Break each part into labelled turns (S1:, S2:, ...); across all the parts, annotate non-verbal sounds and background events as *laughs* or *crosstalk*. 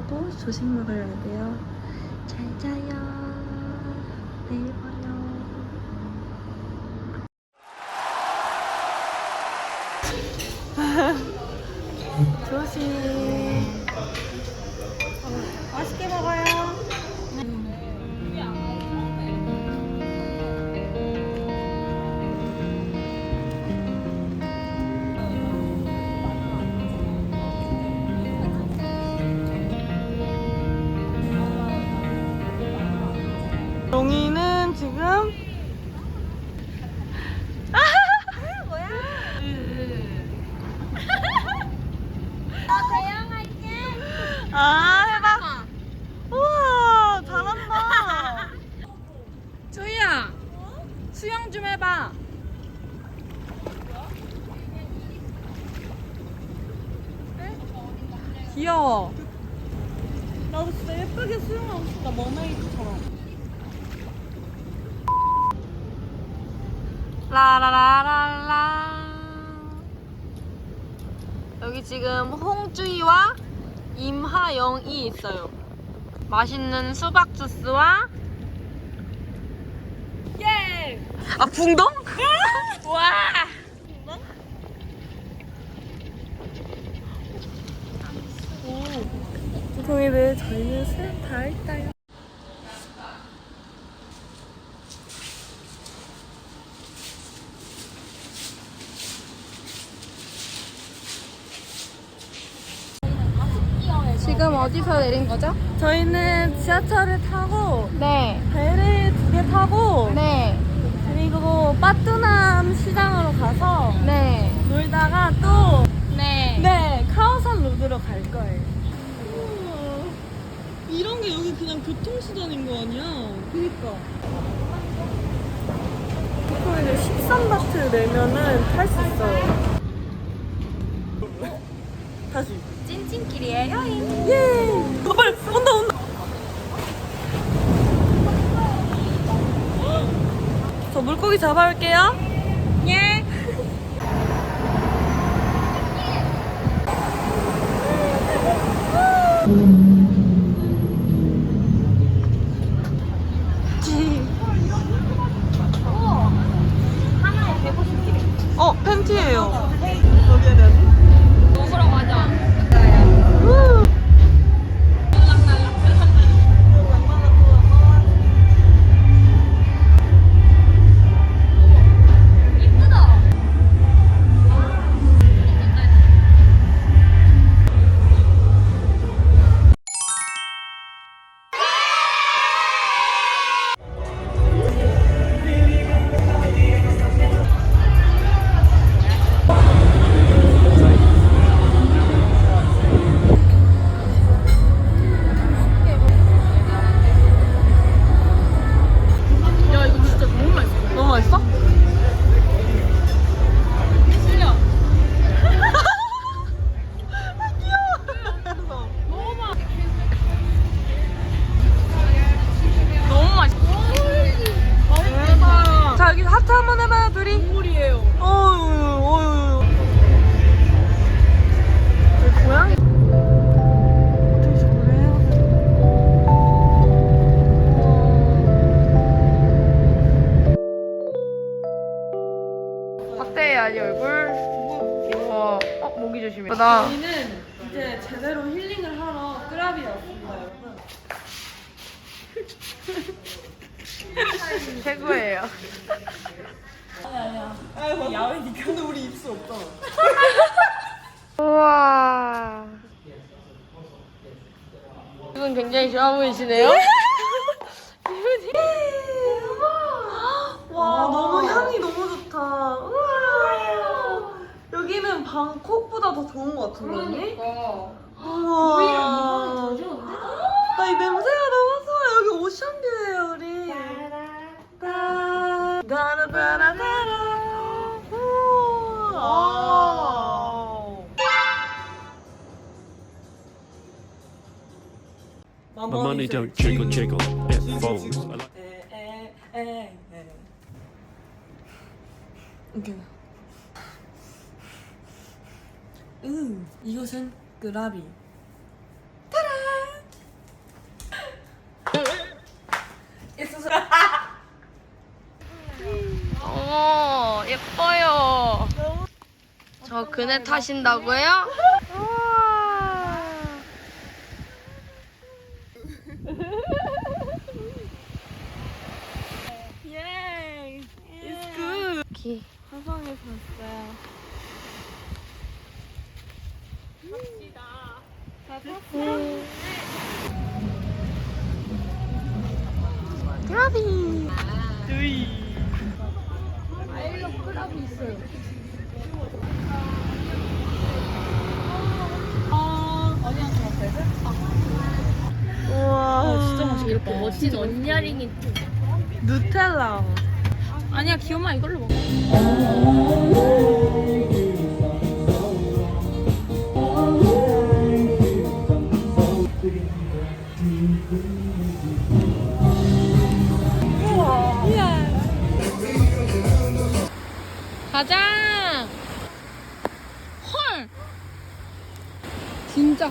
S1: 하고 조식 먹으려 돼요. 잘 자요. 내일 봐요. *laughs* 조식. 용이는 지금 아 해봐 우와 잘한다
S2: 주희야 수영 좀 해봐
S1: 귀여워 나도 진짜 예쁘게 수영하고 싶다 머메이드처럼 라라라라라. 여기 지금 홍주희와 임하영이 있어요. 맛있는 수박 주스와
S2: 예!
S1: 아 붕동? *laughs* 와! 동이들 저희는 수영 다 했다요
S2: 지금 어디서 내린 거죠?
S1: 저희는 지하철을 타고
S2: 네
S1: 배를 두 개 타고
S2: 네,
S1: 그리고 빠뚜남 시장으로 가서
S2: 네,
S1: 놀다가 또
S2: 네.
S1: 네, 카오산 로드로 갈 거예요. 이런 게 여기 그냥 교통수단인 거 아니야? 그니까. 보통 이제 13바트 내면은 탈 수 있어요. 다시.
S2: 찐찐끼리의 여행.
S1: 예! 어, 빨리! 온다, 온다! 저 물고기 잡아올게요.
S2: 나.
S1: 저희는 이제 제대로 힐링을 하러 끄라비에 왔습니다, 여러분. *laughs*
S2: 최고예요.
S1: 아이고, 야외 니까는 우리 입술 없잖아.
S2: 우와. 기분 굉장히 좋아 보이시네요. *laughs* 기분이.
S1: 와, 너무 향이 너무 좋다. 우와. 여기는 방콕보다 더 좋은 것 같은데 언니?
S3: 그러니까.
S1: 우와.
S3: 오히려 더 좋은데?
S1: 나이 냄새가 너무 좋아. 여기 오션뷰예요 우리. 따 따라따라따라. 우와.
S4: My money don't jiggle jiggle, it folds. I like
S1: 오케이. 음, 이것은 그라비. 따란! 어,
S2: 예뻐요. 저 그네 타신다고요? 우와. *laughs*
S1: 예이. It's good.
S2: 기.
S1: 화성에 봤어요.
S2: 그라비.
S1: 두이.
S2: 아일로 크랍이 있어요.
S1: 우와.
S3: 진짜 맛있겠다.
S2: 이렇게 멋진 언니야링이
S1: 누텔라.
S3: 아니야, 귀여마 이걸로 먹어.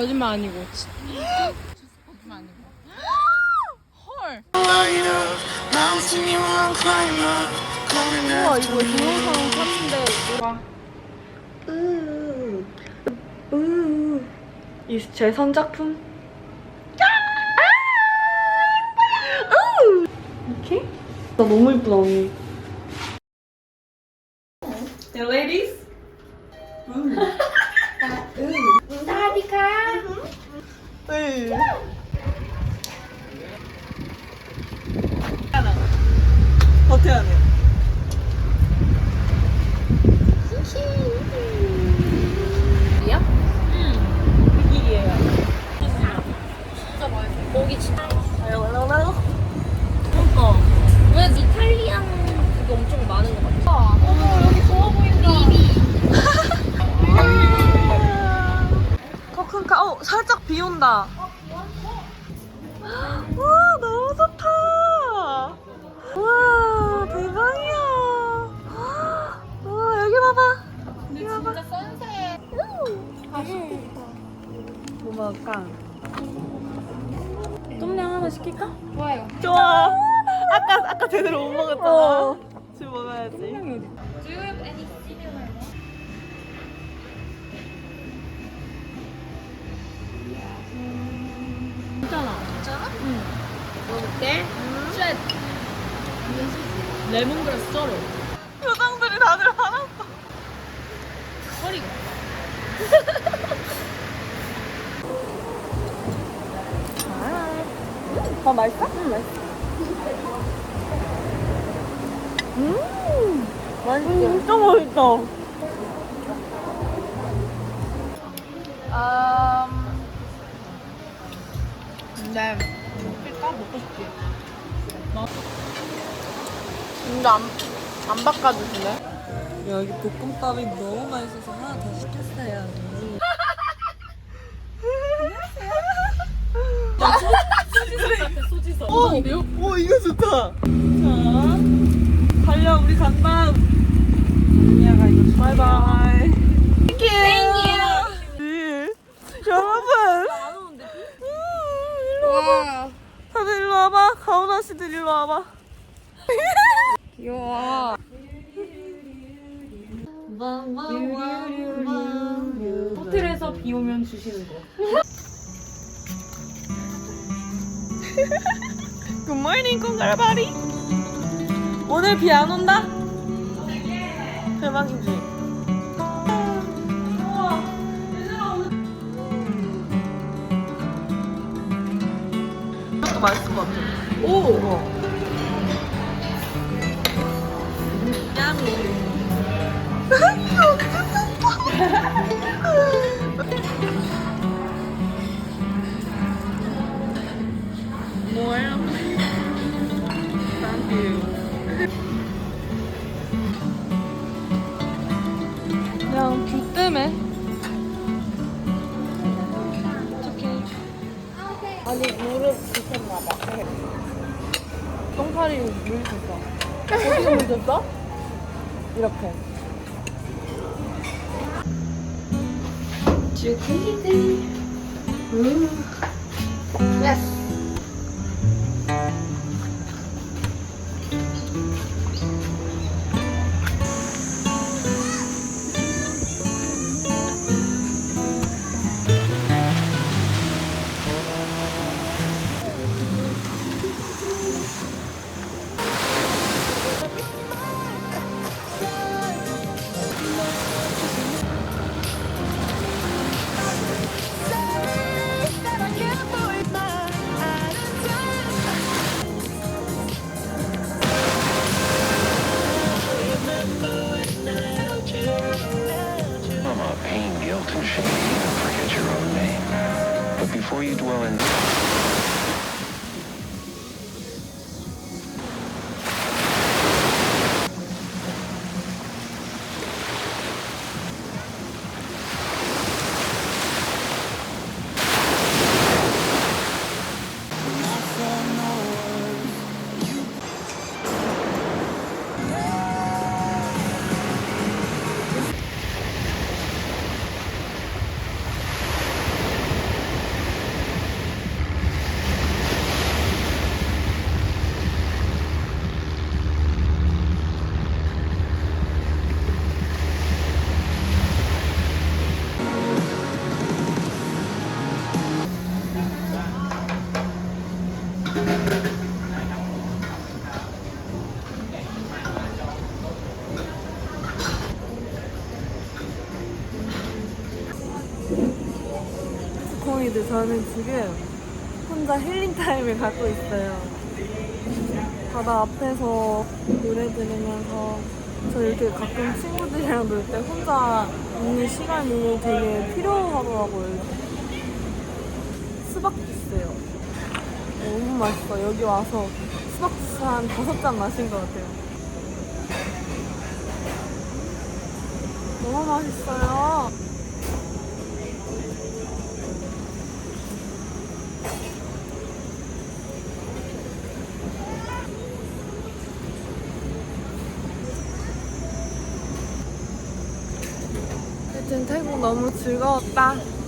S2: 거짓말 아니고. 진짜 거짓말 아니고. 헐. 우와 이거 동영상 샀는데
S1: 으. 으. 이제 선작품. 이렇게? 나 너무 이쁘다 언니. 뭐 먹을까? 똠양 하나 시킬까?
S2: 좋아요.
S1: 좋아. 아까, 아까 제대로 못 먹었잖아. 지금 먹어야지.
S2: 먹을게. 쉣.
S3: 레몬그라스 썰어.
S1: 표정들이 다들 화났어.
S3: 허리가. *laughs*
S1: 아, 맛있어? 응, 맛있어. 음, 맛있어. 진짜 맛있다.
S2: 음. 근데
S3: 까 먹고 싶지.
S2: 진짜 안, 안 바꿔주시네.
S1: 여기 볶음밥이 너무 맛있어서 하나 더 시켰어요.
S3: 소지서.
S1: 오, 오 이거 좋다. 자, 달려 우리 간다. 언니야가 이거 바이바이. 땡큐. 땡큐. 여러분. 음, 일로 와봐.
S2: 와
S1: 다들 일로 와봐. 가오나 씨들 일로 와봐.
S2: 귀여워.
S3: 호텔에서 비 오면 주시는 거. *laughs*
S1: 굿모닝 콩가라바리. 오늘 비 안 온다? 대박이지. 이것도 맛있을 것 같아. 오. *laughs* 야미. you. 그냥 뷰 때문에. 어떡해. 아니, 무릎 붓었나봐. 똥파리 물 줬어. 어디가 *laughs* 물 줬어? 이렇게.
S5: Mama, pain, guilt, and shame even forget your own name. But before you dwell in
S1: 코이드 저는 지금 혼자 힐링 타임을 갖고 있어요. 바다 앞에서 노래 들으면서 저 이렇게 가끔 친구들이랑 놀 때 혼자 있는 시간이 되게 필요하더라고요. 수박 주스요. 너무 맛있어. 여기 와서 수박 주스 한 다섯 잔 마신 것 같아요. 너무 맛있어요. 하여튼 태국 너무 즐거웠다.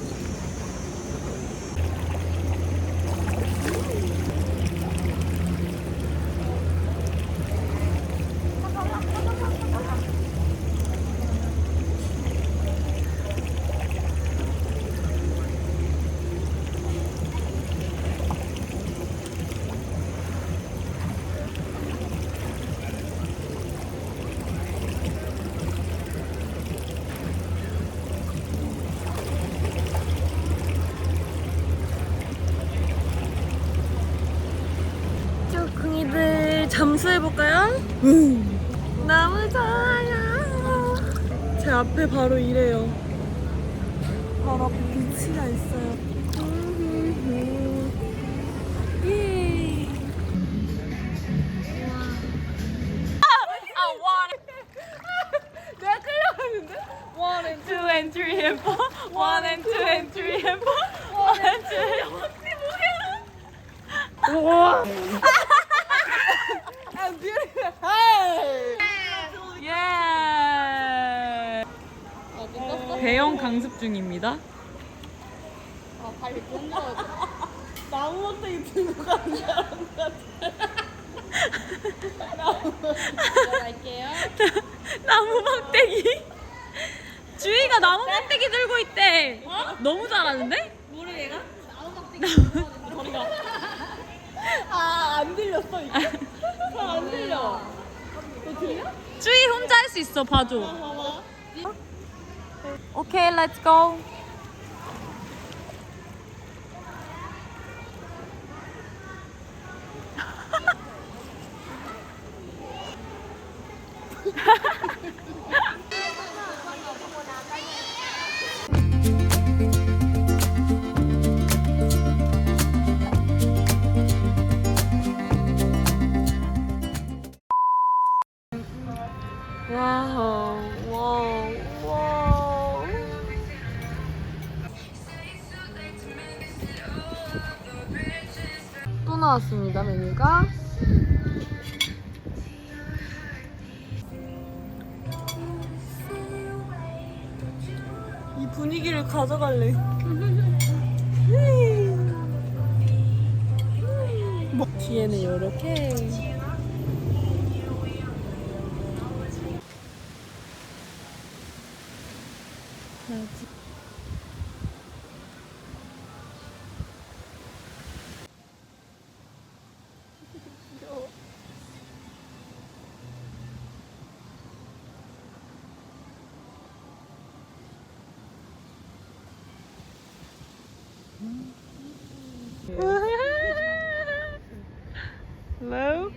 S1: 쪼쿵이들 잠수해볼까요? 너무 좋아요. 제 앞에 바로 이래요. 바로 앞에 비치가 있어요. 대형 강습 중입니다. 나무 막대기 들고 가는 사람 같아. 나무 *laughs* 막대기. 주희가 나무 막대기 들고 있대. 너무 잘하는데? 뭐래 얘가? 나무 막대기. 아, 안 들렸어, 이게? 잘안 들려. 너 들려? 주희 혼자 할 수 있어, 봐줘. 오 Okay, let's go.
S2: 나왔습니다 메뉴가.
S1: 이 분위기를 가져갈래. 뭐, 뒤에는 이렇게. Hello?